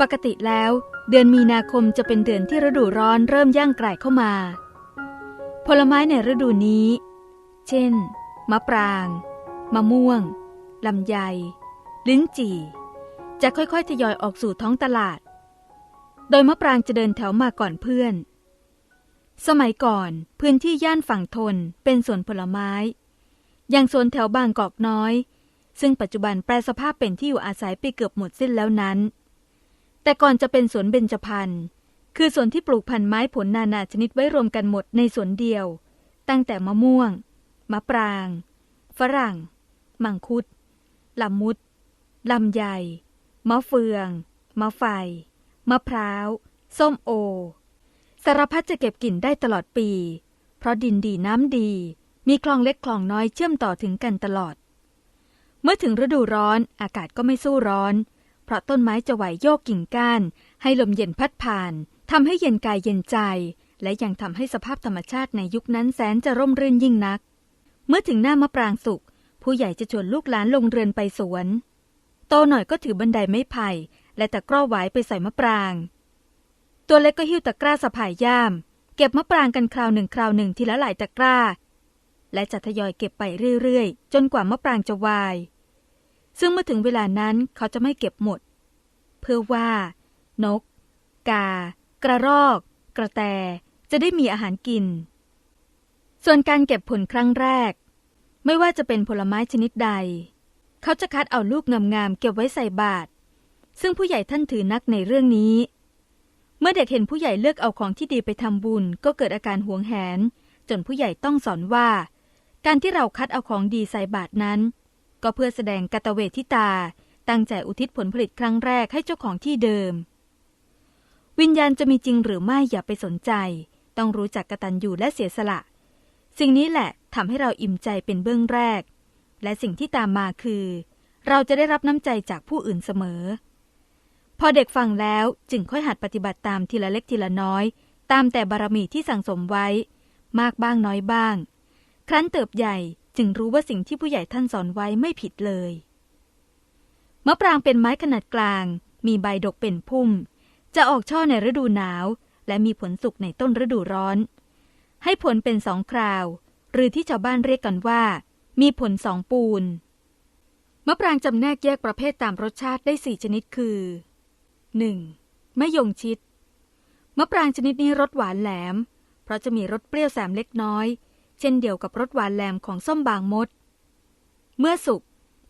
ปกติแล้ว เดือนมีนาคมจะเป็นเดือนที่ฤดูร้อนเริ่มย่างไกลเข้ามา ผลไม้ในฤดูนี้ เช่น มะปราง มะม่วง ลำไย ลิ้นจี่ จะค่อยๆ ทยอยออกสู่ท้องตลาด โดยมะปรางจะเดินแถวมาก่อนเพื่อน สมัยก่อนพื้นที่ย่านฝั่งทนเป็นสวนผลไม้ อย่างสวนแถวบางกอกน้อย ซึ่งปัจจุบันแปลสภาพเป็นที่อยู่อาศัยไปเกือบหมดสิ้นแล้วนั้น แต่ก่อนจะเป็นสวนเบญจพรรณคือสวนที่ปลูกพันธุ์ไม้ผลนานาชนิดไว้รวมกันหมดในสวนเดียว ตั้งแต่มะม่วง มะปราง ฝรั่ง มังคุดลำมุดลำไยมะเฟือง มะไฟ มะพร้าว ส้มโอ สารพัดจะเก็บกลิ่นได้ตลอดปี เพราะดินดีน้ำดี มีคลองเล็กคลองน้อยเชื่อมต่อถึงกันตลอด เมื่อถึงฤดูร้อนอากาศก็ไม่สู้ร้อน เพราะต้นไม้จะไหวโยกกิ่งก้าน ให้ลมเย็นพัดผ่านทำให้เย็นกายเย็นใจ และยังทำให้สภาพธรรมชาติในยุคนั้นแสนจะร่มรื่นยิ่งนัก เมื่อถึงหน้ามะปรางสุกผู้ใหญ่จะชวนลูกหลานลงเรือนไปสวน โตหน่อยก็ถือบันไดไม้ไผ่ และตะกร้อไว้ไปใส่มะปราง ตัวเล็กก็หิ้วตะกร้าสะพายย่าม เก็บมะปรางกันคราวหนึ่งคราวหนึ่งทีละหลายตะกร้า และจะทยอยเก็บไปเรื่อยๆ จนกว่ามะปรางจะวาย ซึ่งเมื่อถึงเวลานั้นเขาจะไม่เก็บหมด เพื่อว่า นก กา กระรอก กระแตจะได้มีอาหารกิน ส่วนการเก็บผลครั้งแรก ไม่ว่าจะเป็นผลไม้ชนิดใด เขาจะคัดเอาลูกงามๆเก็บไว้ใส่บาตรซึ่งผู้ใหญ่ท่านถือนักในเรื่องนี้ เมื่อเด็กเห็นผู้ใหญ่เลือกเอาของที่ดีไปทำบุญ ก็เกิดอาการหวงแหน จนผู้ใหญ่ต้องสอนว่า การที่เราคัดเอาของดีใส่บาตรนั้น ก็เพื่อแสดงกตเวทิตา ตั้งใจอุทิศผลผลิตครั้งแรกให้เจ้าของที่เดิม วิญญาณจะมีจริงหรือไม่อย่าไปสนใจ ต้องรู้จักกตัญญูและเสียสละ สิ่งนี้แหละทำให้เราอิ่มใจเป็นเบื้องแรก และสิ่งที่ตามมาคือ เราจะได้รับน้ำใจจากผู้อื่นเสมอ พอเด็กฟังแล้วจึงค่อยหัดปฏิบัติตามทีละเล็กทีละน้อย ตามแต่บารมีที่สั่งสมไว้ มากบ้างน้อยบ้าง ครั้นเติบใหญ่ จึงรู้ว่าสิ่งที่ผู้ใหญ่ท่านสอนไว้ไม่ผิดเลย มะปรางเป็นไม้ขนาดกลาง มีใบดกเป็นพุ่ม จะออกช่อในฤดูหนาว และมีผลสุกในต้นฤดูร้อน ให้ผลเป็นสองคราว หรือที่ชาวบ้านเรียกกันว่า มีผลสองปูน มะปรางจำแนกแยกประเภทตามรสชาติได้สี่ชนิดคือ 1. มะยงชิด มะปรางชนิดนี้รสหวานแหลม เพราะจะมีรสเปรี้ยวแสมเล็กน้อย เช่นเดียวกับรสหวานแหลมของส้มบางมด เมื่อสุก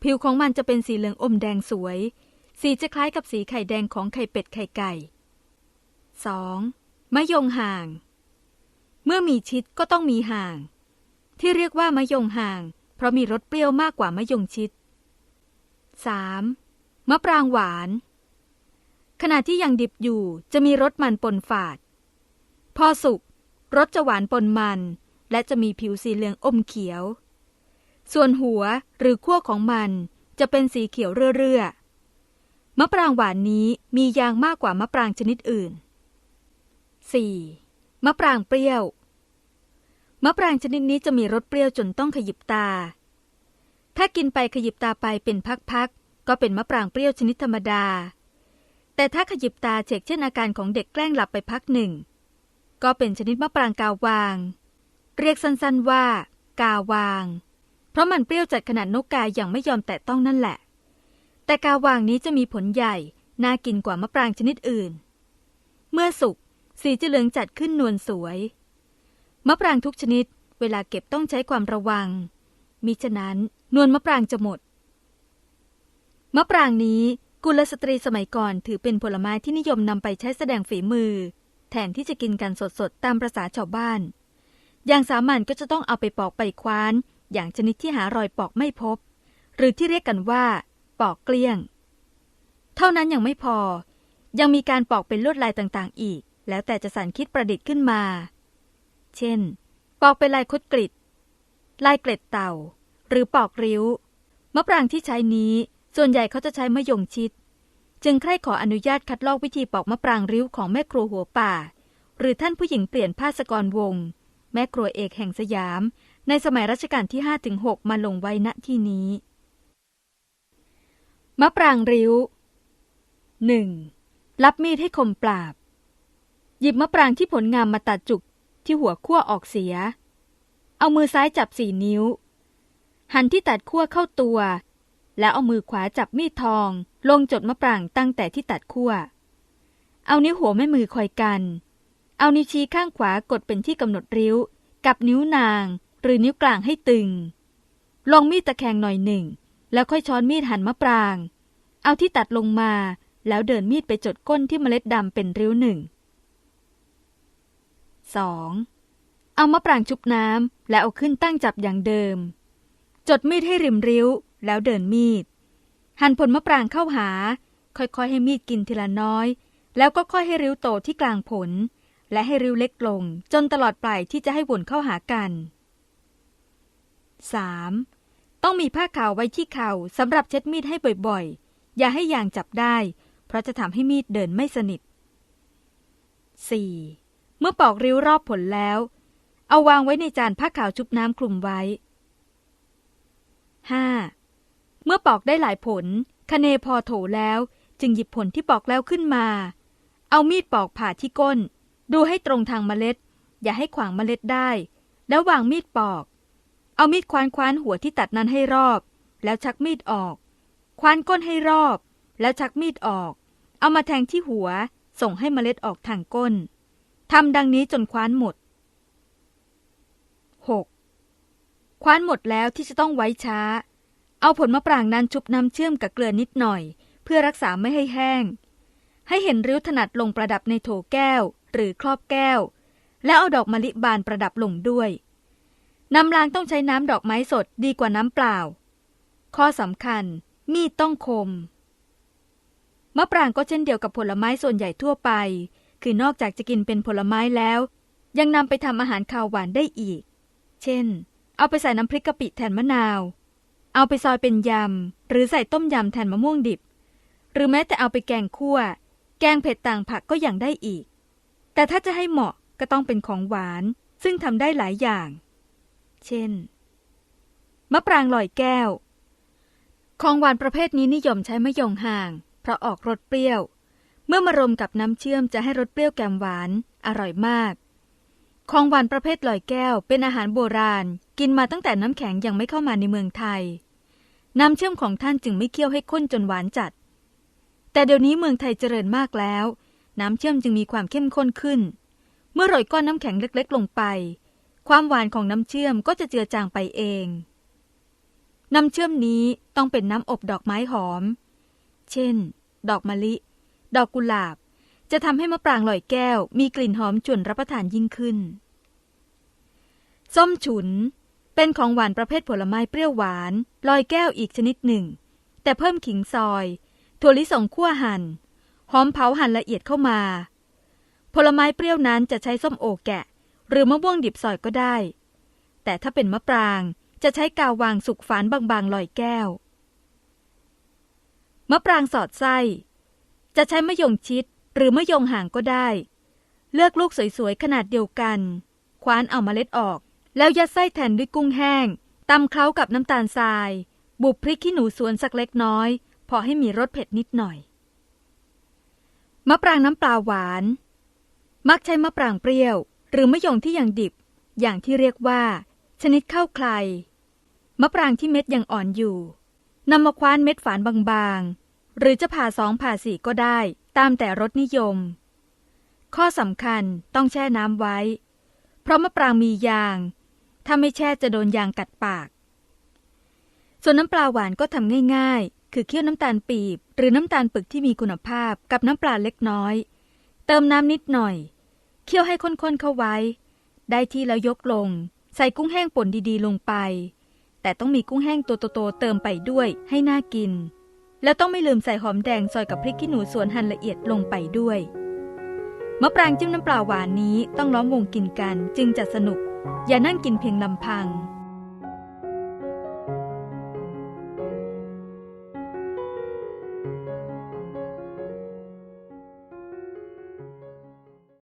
ผิวของมันจะเป็นสีเหลืองอมแดงสวย สีจะคล้ายกับสีไข่แดงของไข่เป็ดไข่ไก่ 2. มะยงห่าง เมื่อมีชิดก็ต้องมีห่าง ที่เรียกว่ามะยงห่าง เพราะมีรสเปรี้ยวมากกว่ามะยงชิด 3. มะปรางหวาน ขณะที่ยังดิบอยู่จะมีรสมันปนฝาด พอสุกรสจะหวานปนมัน และจะมีผิวสีเหลืองอมเขียว ส่วนหัวหรือขั้วของมันจะเป็นสีเขียวเรื่อๆ มะปรางหวานนี้มียางมากกว่ามะปรางชนิดอื่น 4. มะปรางเปรี้ยว มะปรางชนิดนี้จะมีรสเปรี้ยวจนต้องขยิบตา ถ้ากินไปขยิบตาไปเป็นพักๆ ก็เป็นมะปรางเปรี้ยวชนิดธรรมดา แต่ถ้าขยิบตาเช็คเช่นอาการของเด็กแกล้งหลับไปพักหนึ่ง ก็เป็นชนิดมะปรางกาวาง เรียกสั้นๆว่า กาวาง เพราะมันเปรี้ยวจัดขนาดนกกาอย่างไม่ยอมแตะต้องนั่นแหละ แต่กาวางนี้จะมีผลใหญ่ น่ากินกว่ามะปรางชนิดอื่น เมื่อสุกสีจะเหลืองจัดขึ้นนวลสวย มะปรางทุกชนิด เวลาเก็บต้องใช้ความระวัง มิฉะนั้นนวลมะปรางจะหมด มะปรางนี้กุลสตรีสมัยก่อนถือเป็นผลไม้ที่นิยมนำไปใช้แสดงฝีมือ แทนที่จะกินกันสดๆ ตามประษาชาวบ้าน อย่างสามัญก็จะต้องเอาไปปอกไปคว้าน อย่างชนิดที่หารอยปอกไม่พบ หรือที่เรียกกันว่า ปอกเกลี้ยง เท่านั้นยังไม่พอ ยังมีการปอกเป็นลวดลายต่างๆ อีก แล้วแต่จะสรรคิดประดิษฐ์ขึ้นมา เช่น ปอกเป็นลายคดกริดลายเกล็ดเต่า หรือปอกริ้ว มะปรางที่ใช้นี้ ส่วนใหญ่เขาจะใช้มะยงชิด จึงใคร่ขออนุญาตคัดลอกวิธีปอกมะปรางริ้วของแม่ครัวหัวป่า หรือท่านผู้หญิงเปลี่ยนผ้าสกรวง แม่ครัวเอกแห่งสยาม ในสมัยรัชกาลที่ 5-6 มาลงไว้ณที่นี้ มะปรางริ้ว 1. รับมีดให้คมปราบ หยิบมะปรางที่ผลงามมาตัดจุกที่หัวขั้วออกเสีย เอามือซ้ายจับสี่นิ้ว หันที่ตัดขั้วเข้าตัว แล้วเอามือขวาจับมีดทอง ลงจดมะปรางตั้งแต่ที่ตัดขั้วเอานิ้วหัวแม่มือคอยกัน เอานิ้วชี้ข้างขวากดเป็นที่กำหนดริ้ว กับนิ้วนาง หรือนิ้วกลางให้ตึง ลงมีดตะแคงหน่อยหนึ่ง แล้วค่อยช้อนมีดหั่นมะปราง เอาที่ตัดลงมา แล้วเดินมีดไปจดก้นที่เมล็ดดำเป็นริ้วหนึ่ง 2. เอามะปรางชุบน้ำแล้วเอาขึ้นตั้งจับอย่างเดิม จดมีดให้ริมริ้ว แล้วเดินมีด หั่นผลมะปรางเข้าหา ค่อยๆให้มีดกินทีละน้อย แล้วก็ค่อยให้ริ้วโตที่กลางผล และให้ริ้วเล็กลงจนตลอดปลายที่จะให้วนเข้าหากัน 3. ต้องมีผ้าขาวไว้ที่เข่าสำหรับเช็ดมีดให้บ่อยๆ อย่าให้ยางจับได้ เพราะจะทำให้มีดเดินไม่สนิท 4. เมื่อปอกริ้วรอบผลแล้ว เอาวางไว้ในจานผ้าขาวชุบน้ำคลุมไว้ 5. เมื่อปอกได้หลายผลคะเนพอโถแล้ว จึงหยิบผลที่ปอกแล้วขึ้นมา เอามีดปอกผ่าที่ก้น ดูให้ตรงทางเมล็ด อย่าให้ขวางเมล็ดได้ แล้ววางมีดปอก เอามีดควานคว้านหัวที่ตัดนั้นให้รอบ แล้วชักมีดออก ควานก้นให้รอบ แล้วชักมีดออก เอามาแทงที่หัว ส่งให้เมล็ดออกทางก้นทำดังนี้จนคว้านหมด 6. คว้านหมดแล้วที่จะต้องไว้ช้า เอาผลมะปรางนั้นชุบน้ำเชื่อมกับเกลือนิดหน่อย เพื่อรักษาไม่ให้แห้ง ให้เห็นริ้วถนัดลงประดับในโถแก้ว หรือครอบแก้ว แล้วเอาดอกมะลิบานประดับลงด้วย น้ำล้างต้องใช้น้ำดอกไม้สดดีกว่าน้ำเปล่า ข้อสำคัญ มีดต้องคม มะปรางก็เช่นเดียวกับผลไม้ส่วนใหญ่ทั่วไป คือนอกจากจะกินเป็นผลไม้แล้ว ยังนำไปทำอาหารข้าวหวานได้อีก เช่น เอาไปใส่น้ำพริกกะปิแทนมะนาว เอาไปซอยเป็นยำ หรือใส่ต้มยำแทนมะม่วงดิบ หรือแม้แต่เอาไปแกงคั่วแกงเผ็ดต่างผักก็ย่างได้อีก แต่ถ้าจะให้เหมาะก็ต้องเป็นของหวาน ซึ่งทำได้หลายอย่าง เช่น มะปรางลอยแก้ว ของหวานประเภทนี้นิยมใช้มะยงห่าง เพราะออกรสเปรี้ยว เมื่อมารวมกับน้ำเชื่อมจะให้รสเปรี้ยวแกมหวาน อร่อยมาก ของหวานประเภทลอยแก้ว เป็นอาหารโบราณ กินมาตั้งแต่น้ำแข็งยังไม่เข้ามาในเมืองไทย น้ำเชื่อมของท่านจึงไม่เคี่ยวให้ข้นจนหวานจัด แต่เดี๋ยวนี้เมืองไทยเจริญมากแล้ว น้ำเชื่อมจึงมีความเข้มข้นขึ้น เมื่อโรยก้อนน้ำแข็งเล็กๆ ลงไป ความหวานของน้ำเชื่อมก็จะเจือจางไปเอง น้ำเชื่อมนี้ต้องเป็นน้ำอบดอกไม้หอม เช่น ดอกมะลิ ดอกกุหลาบ จะทำให้มะปรางลอยแก้ว มีกลิ่นหอมจวนรับประทานยิ่งขึ้น ส้มฉุน เป็นของหวานประเภทผลไม้เปรี้ยวหวาน ลอยแก้วอีกชนิดหนึ่ง แต่เพิ่มขิงซอย ถั่วลิสงคั่วหัน่น หอมเผาหั่นละเอียดเข้ามา ผลไม้เปรี้ยวนั้นจะใช้ส้มโอแกะ หรือมะม่วงดิบซอยก็ได้ แต่ถ้าเป็นมะปรางจะใช้กาววางสุกฝานบางๆลอยแก้ว มะปรางสอดไส้ จะใช้มะยงชิดหรือมะยงห่างก็ได้ เลือกลูกสวยๆ ขนาดเดียวกัน คว้านเอามาเล็ดออก แล้วยัดไส้แทนด้วยกุ้งแห้งตำเคล้ากับน้ำตาลทราย บุบพริกขี้หนูสวนสักเล็กน้อย พอให้มีรสเผ็ดนิดหน่อย มะปรางน้ำปลาหวาน มักใช้มะปรางเปรี้ยว หรือมะยงที่ยังดิบ อย่างที่เรียกว่า ชนิดข้าวใครมะปรางที่เม็ดยังอ่อนอยู่นำมาคว้านเม็ดฝานบางๆ หรือจะผ่าสองผ่าสี่ก็ได้ ตามแต่รสนิยม ข้อสำคัญต้องแช่น้ำไว้ เพราะมะปรางมียาง ถ้าไม่แช่จะโดนยางกัดปาก ส่วนน้ำปลาหวานก็ทำง่ายๆคือเคี่ยวน้ำตาลปีบ หรือน้ำตาลปึกที่มีคุณภาพกับน้ำปลาเล็กน้อย เติมน้ำนิดหน่อย เคี่ยวให้ข้นๆเข้าไว้ ได้ที่แล้วยกลง ใส่กุ้งแห้งป่นดีๆลงไป แต่ต้องมีกุ้งแห้งตัวโตๆเติมไปด้วยให้น่ากิน แล้วต้องไม่ลืมใส่หอมแดงซอยกับพริกขี้หนูสวนหั่นละเอียดลงไปด้วยมะปรางจิ้มน้ำปลาหวานนี้ต้องล้อมวงกินกันจึงจะสนุก อย่านั่งกินเพียงลำพัง